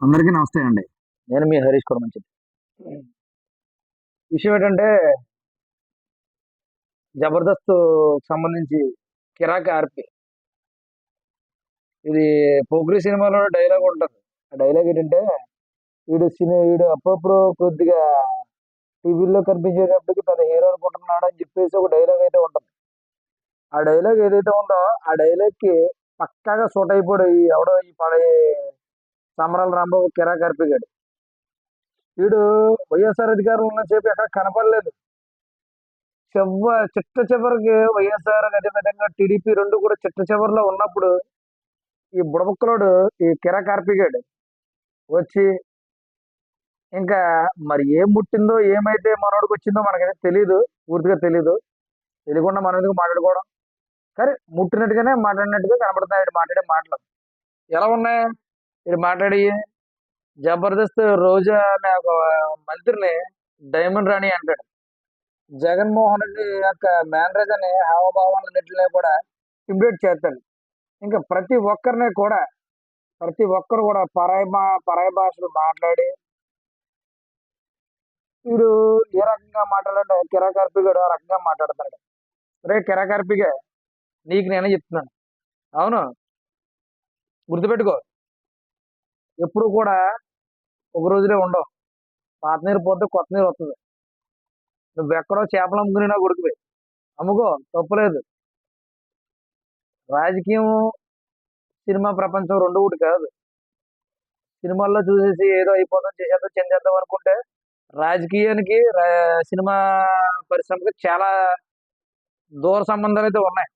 అందరికీ నమస్తే అండి. నేను మీ హరీష్ కూడా మంచిది విషయం ఏంటంటే జబర్దస్త్ సంబంధించి కిరాక్ ఆర్పి ఇది పోగ్రి సినిమాలో డైలాగ్ ఉంటుంది. ఆ డైలాగ్ ఏంటంటే వీడు సినిమా వీడు అప్పుడప్పుడు కొద్దిగా టీవీలో కనిపించేటప్పటికి పెద్ద హీరో అనుకుంటున్నాడు అని చెప్పేసి ఒక డైలాగ్ అయితే ఉంటుంది. ఆ డైలాగ్ ఏదైతే ఉందో ఆ డైలాగ్కి పక్కాగా సూట్ అయిపోయాడు ఈ ఎవడో ఈ పడే సమరాల రాంబాబు కిరాక్ ఆర్పిగాడు వీడు వైఎస్ఆర్ అధికారులు ఉన్న చెప్పి ఎక్కడ కనపడలేదు. చివ చిట్ట చివరికి వైఎస్ఆర్ అదేవిధంగా టీడీపీ రెండు కూడా చిట్ట చివరిలో ఉన్నప్పుడు ఈ బుడబుక్కలోడు ఈ కిరా కార్పిగాడు వచ్చి ఇంకా మరి ఏం పుట్టిందో ఏమైతే మనోడికి వచ్చిందో మనకైతే తెలియదు పూర్తిగా తెలియదు తెలియకుండా మనం ఎందుకు మాట్లాడుకోవడం? కానీ ముట్టినట్టుగానే మాట్లాడినట్టుగా కనబడుతున్నాయి మాట్లాడే మాటలు. ఎలా ఉన్నాయి? వీడు మాట్లాడి జబర్దస్త్ రోజా అనే ఒక మంత్రిని డైమండ్ రాణి అంటాడు. జగన్మోహన్ రెడ్డి యొక్క మేనరేజ్ అని హావభావాలన్నింటినీ కూడా ఇంప్లీట్ చేస్తాడు. ఇంకా ప్రతి ఒక్కరిని కూడా ప్రతి ఒక్కరు కూడా పరాయి మా పరాయి భాషలు మాట్లాడి వీడు ఏ రకంగా మాట్లాడంటే కిరాకార్పిగాడు ఆ రకంగా మాట్లాడతాడు. రే కిరాకార్పిగా నీకు నేనే చెప్తున్నాను. అవును? గుర్తుపెట్టుకో. ఎప్పుడు కూడా ఒక రోజులే ఉండవు. పాత నీరు పోతే కొత్త నీరు వస్తుంది. నువ్వు ఎక్కడో చేపలు అమ్ముకుని నా అమ్ముకో తప్పులేదు రాజకీయం సినిమా ప్రపంచం రెండు ఒకటి కాదు. సినిమాల్లో చూసేసి ఏదో అయిపోతాం చేసేద్దాం చెందేద్దాం అనుకుంటే రాజకీయానికి రా- సినిమా పరిశ్రమకి చాలా దూర సంబంధాలు అయితే ఉన్నాయి.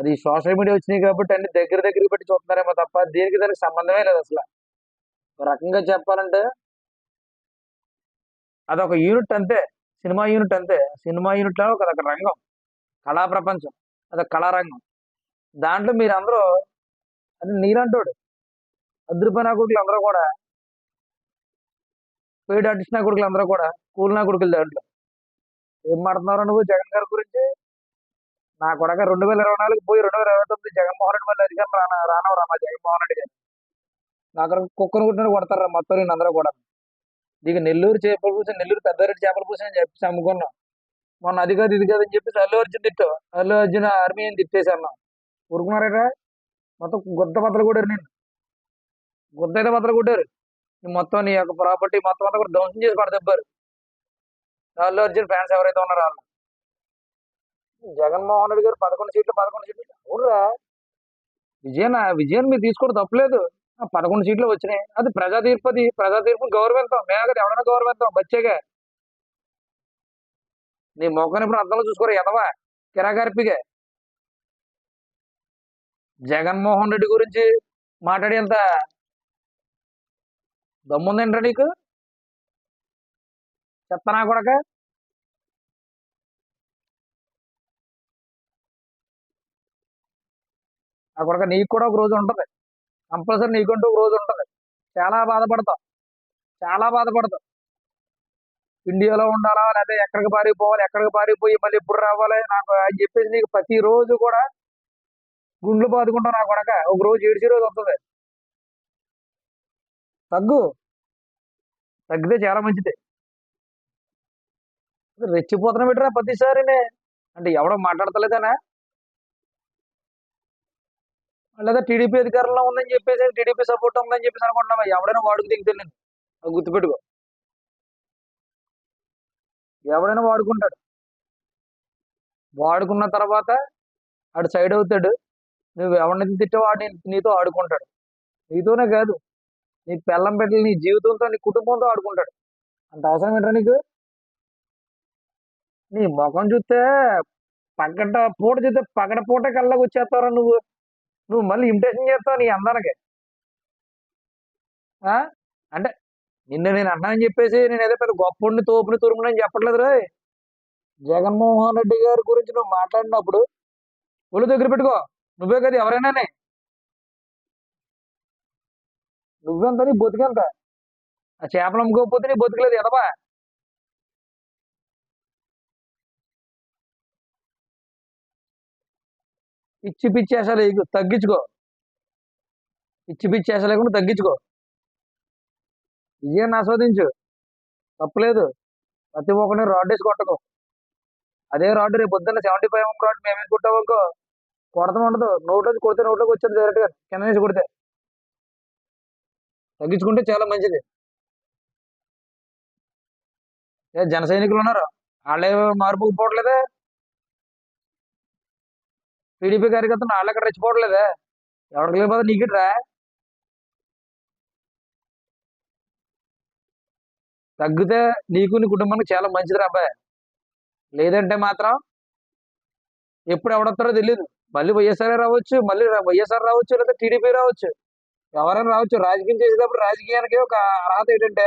అది సోషల్ మీడియా వచ్చినాయి కాబట్టి అన్ని దగ్గర దగ్గర పెట్టి చూస్తున్నారేమో తప్ప దీనికి దానికి సంబంధమే లేదు అసలు. ఒక రకంగా చెప్పాలంటే అదొక యూనిట్ అంతే సినిమా యూనిట్ అంతే. సినిమా యూనిట్లో ఒక రంగం కళా ప్రపంచం అదొక కళారంగం. దాంట్లో మీరందరూ అది నీరంటోడు అదృప నా కొడుకులు అందరూ కూడా పెయిడ్ ఆర్టిస్ట్ నా కొడుకులు అందరూ కూడా కూల్ నా కొడుకులు దాంట్లో. ఏం మాడుతున్నారో నువ్వు జగన్ గారి నా కొడక రెండు వేల ఇరవై నాలుగు పోయి రెండు వేల ఇరవై తొమ్మిది జగన్మోహన్ రెడ్డి మళ్ళీ అధికారం రాన రానవ రామా జగన్మోహన్ రెడ్డి గారు నాకు కుక్కను కుట్టినట్టు కొడతారా మొత్తం నేను అందరూ కూడా? నీకు నెల్లూరు చేపల పూసి నెల్లూరు పెద్దారెడ్డి చేపల పూసి అని చెప్పేసి అమ్ముకున్నాం. మొన్న అది కాదు ఇది కాదని చెప్పేసి అల్లు అర్జున్ తిట్టావు. అల్లు అర్జున్ ఆర్మీ అని తిట్టేసి అన్నాం ఊరుకున్నారట మొత్తం గుద్ద బద్దలు కొట్టారు నేను గుద్ద అయితే బద్దలు కొట్టారు. మొత్తం నీ యొక్క ప్రాపర్టీ మొత్తం అంతా కూడా ధ్వంసం చేసి పడదెబ్బారు అల్లు అర్జున్ ఫ్యాన్స్ ఎవరైతే ఉన్నారో వాళ్ళు. జగన్మోహన్ రెడ్డి గారు పదకొండు సీట్లు పదకొండు సీట్లు అవునరా. విజయన్ విజయన్ మీరు తీసుకోవడం తప్పలేదు. ఆ పదకొండు సీట్లు వచ్చినాయి. అది ప్రజా తీర్పు అది ప్రజా తీర్పు గౌరవిస్తాం మేము కదా ఎవరైనా గౌరవిస్తాం బచ్చేగా. నీ మొక్కని ఇప్పుడు అర్థంలో చూసుకోరు ఎదవా? కిరాగారిపిగా జగన్మోహన్ రెడ్డి గురించి మాట్లాడేంత దమ్ముందేంట్రా నీకు? చెత్తనా కొడక? ఆ కొడక నీకు కూడా ఒక రోజు ఉంటుంది. కంపల్సరీ నీకంటూ ఒక రోజు ఉంటుంది. చాలా బాధపడతాం. చాలా బాధపడతాం. ఇండియాలో ఉండాలా? లేకపోతే ఎక్కడికి పారిపోవాలి? ఎక్కడికి పారిపోయి మళ్ళీ ఇప్పుడు రావాలి? నాకు అని చెప్పేసి నీకు ప్రతి రోజు కూడా గుండ్లు బాదుకుంటావు నా కొడక. ఒక రోజు ఏడిచి రోజు వస్తుంది. తగ్గు. తగ్గితే చాలా మంచిది. రెచ్చిపోతున్నా పెట్టరా ప్రతిసారినే. అంటే ఎవడో మాట్లాడతలేదనా? లేదా టీడీపీ అధికారంలో ఉందని చెప్పేసి టీడీపీ సపోర్ట్ ఉందని చెప్పేసి అనుకుంటున్నావా ఎవడైనా వాడుకు దిగుతాను నేను గుర్తుపెట్టుకో. ఎవడైనా వాడుకుంటాడు. వాడుకున్న తర్వాత ఆడు సైడ్ అవుతాడు. నువ్వు ఎవరిని తిట్టావో వాడు నీతో ఆడుకుంటాడు. నీతోనే కాదు. నీ పెళ్ళం పెట్టలు నీ జీవితంతో నీ కుటుంబంతో ఆడుకుంటాడు. అంత అవసరం ఏంటో నీకు? నీ ముఖం చూస్తే పగట పూట చూస్తే పగట పూట కళ్ళకి వచ్చేస్తారా నువ్వు. నువ్వు మళ్ళీ ఇంప్రెషన్ చేస్తావు నీ అందానికి ఆ? అంటే నిన్ను నేను అన్నానని చెప్పేసి నేను ఏదో పెద్ద గొప్పని తోపుని తురుమునని చెప్పట్లేదు రే. జగన్మోహన్ రెడ్డి గారి గురించి నువ్వు మాట్లాడినప్పుడు ఒళ్ళు దగ్గర పెట్టుకో. నువ్వే కదా ఎవరైనానే? నువ్వెంత నీ బతుకెంత? ఆ చేపలు అమ్ముకోకపోతే నీ బతుకులేదు ఎదవా? పిచ్చి పిచ్చి అసలు తగ్గించుకో. పిచ్చి పిచ్చి అసలు లేకుండా తగ్గించుకో. విజయాన్ని ఆస్వాదించు. తప్పలేదు. ప్రతి ఒక్కరిని రాడ్ వేసి కొట్టకు. అదే రాడ్ రేపు పొద్దున్న సెవెంటీ ఫైవ్ ఎంఎం రాడ్ మేమే కొట్టామనుకో కొడతాం ఉండదు. నోట్లోకి కొడితే నోట్లోకి వచ్చేది డైరెక్ట్గా కింద నుంచి కొడితే. తగ్గించుకుంటే చాలా మంచిది. ఏ జన సైనికులు ఉన్నారు? వాళ్ళే మార్పు పోవట్లేదే? టీడీపీ కార్యకర్తలు వాళ్ళు అక్కడ రెచ్చిపోవట్లేదా. ఎవరికి లేకపోతే నీకిట్రా? తగ్గితే నీకు నీ కుటుంబానికి చాలా మంచిది అబ్బాయి. లేదంటే మాత్రం ఎప్పుడు ఎవడొస్తారో తెలియదు మళ్ళీ వైఎస్ఆర్ రావచ్చు మళ్ళీ వైఎస్ఆర్ రావచ్చు లేదా టీడీపీ రావచ్చు. ఎవరైనా రావచ్చు. రాజకీయం చేసేటప్పుడు రాజకీయానికి ఒక అర్హత ఏంటంటే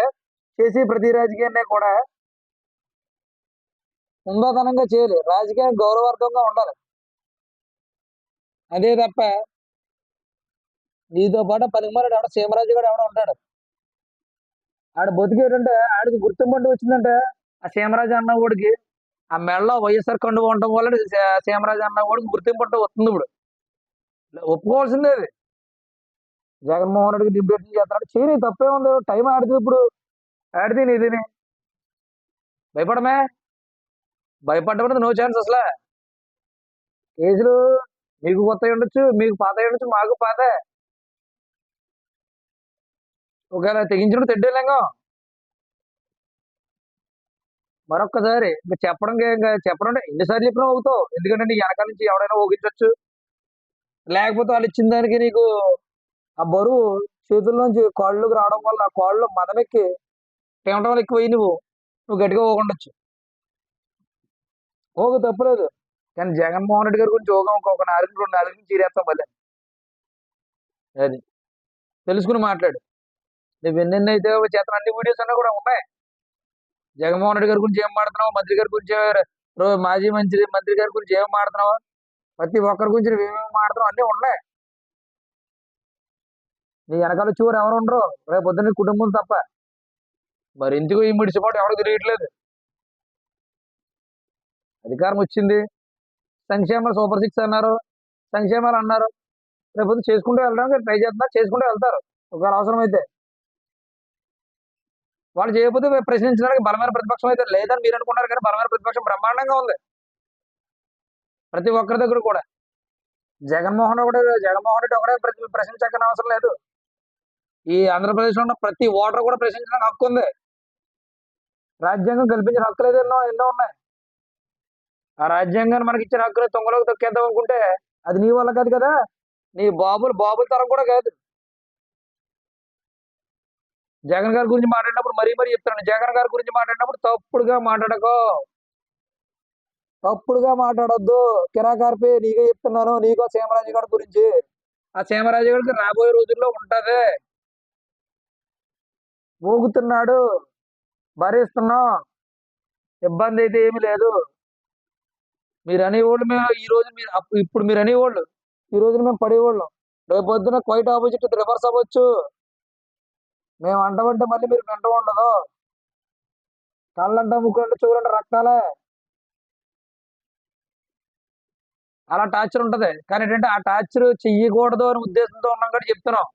చేసి ప్రతి రాజకీయాన్ని కూడా ఉందాతనంగా చేయాలి. రాజకీయం గౌరవార్థంగా ఉండాలి. అదే తప్ప నీతో పాటు పనికిమారాడు ఎవడ సీమరాజు కూడా ఎవడో ఉంటాడు. ఆడ బతికేటంటే ఆడికి గుర్తింపు అంటూ వచ్చిందంటే ఆ సీమరాజు అన్న వాడికి ఆ మెడలో వైఎస్ఆర్ కండు ఉండటం వల్ల సీమరాజు అన్న వాడికి గుర్తింపు అంటూ వస్తుంది ఇప్పుడు. ఒప్పుకోవాల్సిందే అది. జగన్మోహన్ రెడ్డికి డిబేట్ చేస్తున్నాడు. చేయని తప్పే ఉంది. టైం ఆడుతుంది ఇప్పుడు. ఆడితే నీదిని భయపడమే. భయపడ్డప్పుడు నో ఛాన్స్ అసలే. కేసులు మీకు కొత్త ఉండొచ్చు మీకు పాత ఉండొచ్చు మాకు పాత. ఒకవేళ తెగించడం తెడ్డేలేంగా మరొక్కసారి ఇంకా చెప్పడం ఇంకా చెప్పడం అంటే ఎన్నిసార్లు చెప్పినా అవుతావు ఎందుకంటే నీ వెనకాల నుంచి ఎవడైనా ఊగించవచ్చు లేకపోతే వాళ్ళు ఇచ్చిన దానికి నీకు ఆ బరువు చేతుల్లోంచి కాళ్ళలోకి రావడం వల్ల కాళ్ళు మదమెక్కి తినడం వల్ల ఎక్కువ నువ్వు. నువ్వు గట్టిగా ఊగండొచ్చు ఊగ తప్పలేదు. కానీ జగన్మోహన్ రెడ్డి గారి గురించి ఊగం ఒక నాలుగు రెండు నాలుగు చీరేస్తాం మళ్ళీ అది. తెలుసుకుని మాట్లాడు. నువ్వు ఎన్నెన్ని అయితే చేతన అన్ని వీడియోస్ అన్నా కూడా ఉన్నాయి. జగన్మోహన్ రెడ్డి గారి గురించి ఏం మాడుతున్నావు? మంత్రి గారి గురించి మాజీ మంత్రి మంత్రి గారి గురించి ఏం మాడుతున్నావు? ప్రతి ఒక్కరి గురించి నువ్వు ఏమేమి మాడుతున్నావు? అన్నీ ఉన్నాయి. నీ వెనకాల చూరు ఎవరు ఉండరు? రేపు పొద్దున్న కుటుంబం తప్ప. మరి ఎందుకు ఈ ముడిచిపాటు ఎవరికి తెలియట్లేదు? అధికారం వచ్చింది. సంక్షేమాలు సూపర్ సిక్స్ అన్నారు. సంక్షేమాలు అన్నారు. రేపు చేసుకుంటూ వెళ్ళడానికి ట్రై చేస్తున్నారు చేసుకుంటూ వెళ్తారు. ఒకవేళ అవసరమైతే. వాళ్ళు చేయకపోతే ప్రశ్నించడానికి బలమైన ప్రతిపక్షం అయితే లేదని మీరు అనుకున్నారు కానీ బలమైన ప్రతిపక్షం బ్రహ్మాండంగా ఉంది. ప్రతి ఒక్కరి దగ్గర కూడా. జగన్మోహన్ ఒకటే జగన్మోహన్ రెడ్డి ఒకటే ప్రతి ప్రశ్నించక్కని అవసరం లేదు. ఈ ఆంధ్రప్రదేశ్లో ఉన్న ప్రతి ఓటర్ కూడా ప్రశ్నించడానికి హక్కు ఉంది. రాజ్యాంగం కల్పించిన హక్కులు అయితే ఎన్నో ఎన్నో ఉన్నాయి. ఆ రాజ్యాంగాన్ని మనకి ఇచ్చిన హక్కులు తొంగలోకి తొక్కేద్దాం అనుకుంటే అది నీ వల్ల కాదు కదా. నీ బాబులు బాబుల తరం కూడా కాదు. జగన్ గారి గురించి మాట్లాడినప్పుడు మరీ మరీ చెప్తాను జగన్ గారి గురించి మాట్లాడినప్పుడు తప్పుడుగా మాట్లాడకో. తప్పుడుగా మాట్లాడొద్దు. కిరాకార్పి నీకే చెప్తున్నాను. నీకో సీమరాజు గారి గురించి. ఆ సీమరాజు గారికి రాబోయే రోజుల్లో ఉంటుంది. ఊగుతున్నాడు. భరిస్తున్నాం. ఇబ్బంది అయితే ఏమీ లేదు. మీరు అనేవాళ్ళు మేము ఈ రోజు మీరు ఇప్పుడు మీరు అనేవాళ్ళు ఈ రోజున మేము పడేవాళ్ళం. రేపు పొద్దున క్వైట్ ఆపోజిట్ రివర్స్ అవ్వచ్చు. మేము అంటామంటే మళ్ళీ మీరు వెంట ఉండదు. కళ్ళంట ముక్కులంట చూడండి రక్తాలే. అలా టార్చర్ ఉంటది. కానీ ఏంటంటే ఆ టార్చర్ చెయ్యకూడదు అనే ఉద్దేశంతో ఉన్నాం కానీ చెప్తున్నాం.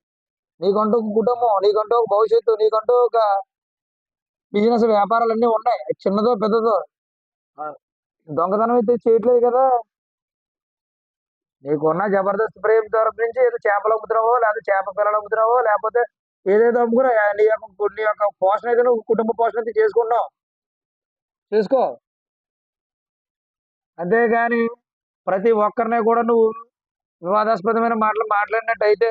నీకంటూ ఒక కుటుంబం నీకంటూ ఒక భవిష్యత్తు నీకంటూ ఒక బిజినెస్ వ్యాపారాలు అన్నీ ఉన్నాయి. చిన్నదో పెద్దదో. దొంగతనం అయితే చేయట్లేదు కదా. నీకున్న జబర్దస్త్ ప్రేమ తరపు నుంచి ఏదో చేపలు అమ్ముతున్నావో లేకపోతే చేప పిల్లలు అమ్ముతున్నావో లేకపోతే ఏదైతే అమ్ముకున్నా నీ యొక్క నీ యొక్క పోషణ అయితే నువ్వు కుటుంబ పోషణ అయితే చేసుకుంటున్నావు. చేసుకో. అంతేగాని ప్రతి ఒక్కరిని కూడా నువ్వు వివాదాస్పదమైన మాటలు మాట్లాడినట్టయితే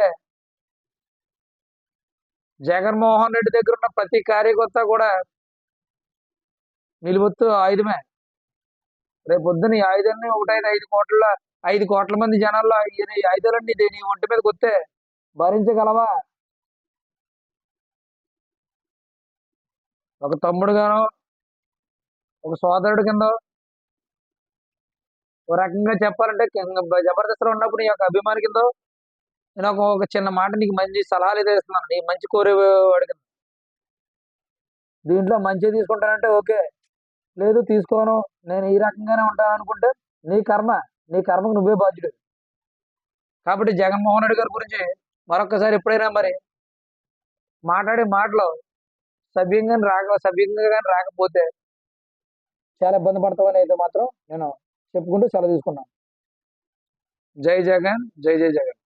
జగన్మోహన్ రెడ్డి దగ్గర ఉన్న ప్రతి కార్యకర్త కూడా నిలువెత్తు ఆయుధమే. రేపు ఈ ఆయుధాన్ని ఒకటైన ఐదు కోట్ల ఐదు కోట్ల మంది జనాల్లో ఈ ఈ ఆయుధాలన్నీ నీ ఒంటి మీదకి వస్తే భరించగలవా? ఒక తమ్ముడుగానో ఒక సోదరుడు కింద ఓ రకంగా చెప్పాలంటే జబర్దస్త్లో ఉన్నప్పుడు నీ యొక్క అభిమాని కింద నేను ఒక ఒక చిన్న మాట నీకు మంచి సలహాలు ఇస్తున్నాను నీ మంచి కోరేవాడి కింద దీంట్లో మంచి తీసుకుంటానంటే ఓకే. లేదు తీసుకోను నేను ఈ రకంగానే ఉంటాను అనుకుంటే నీ కర్మ నీ కర్మకు నువ్వే బాధ్యుడు. కాబట్టి జగన్మోహన్ రెడ్డి గారి గురించి మరొకసారి ఎప్పుడైనా మరి మాట్లాడే మాటలు సభ్యంగా రాక సభ్యంగా కానీ రాకపోతే చాలా ఇబ్బంది పడతామని అయితే మాత్రం నేను చెప్పుకుంటూ సెలవు తీసుకున్నాను. జై జగన్ జై జై జగన్.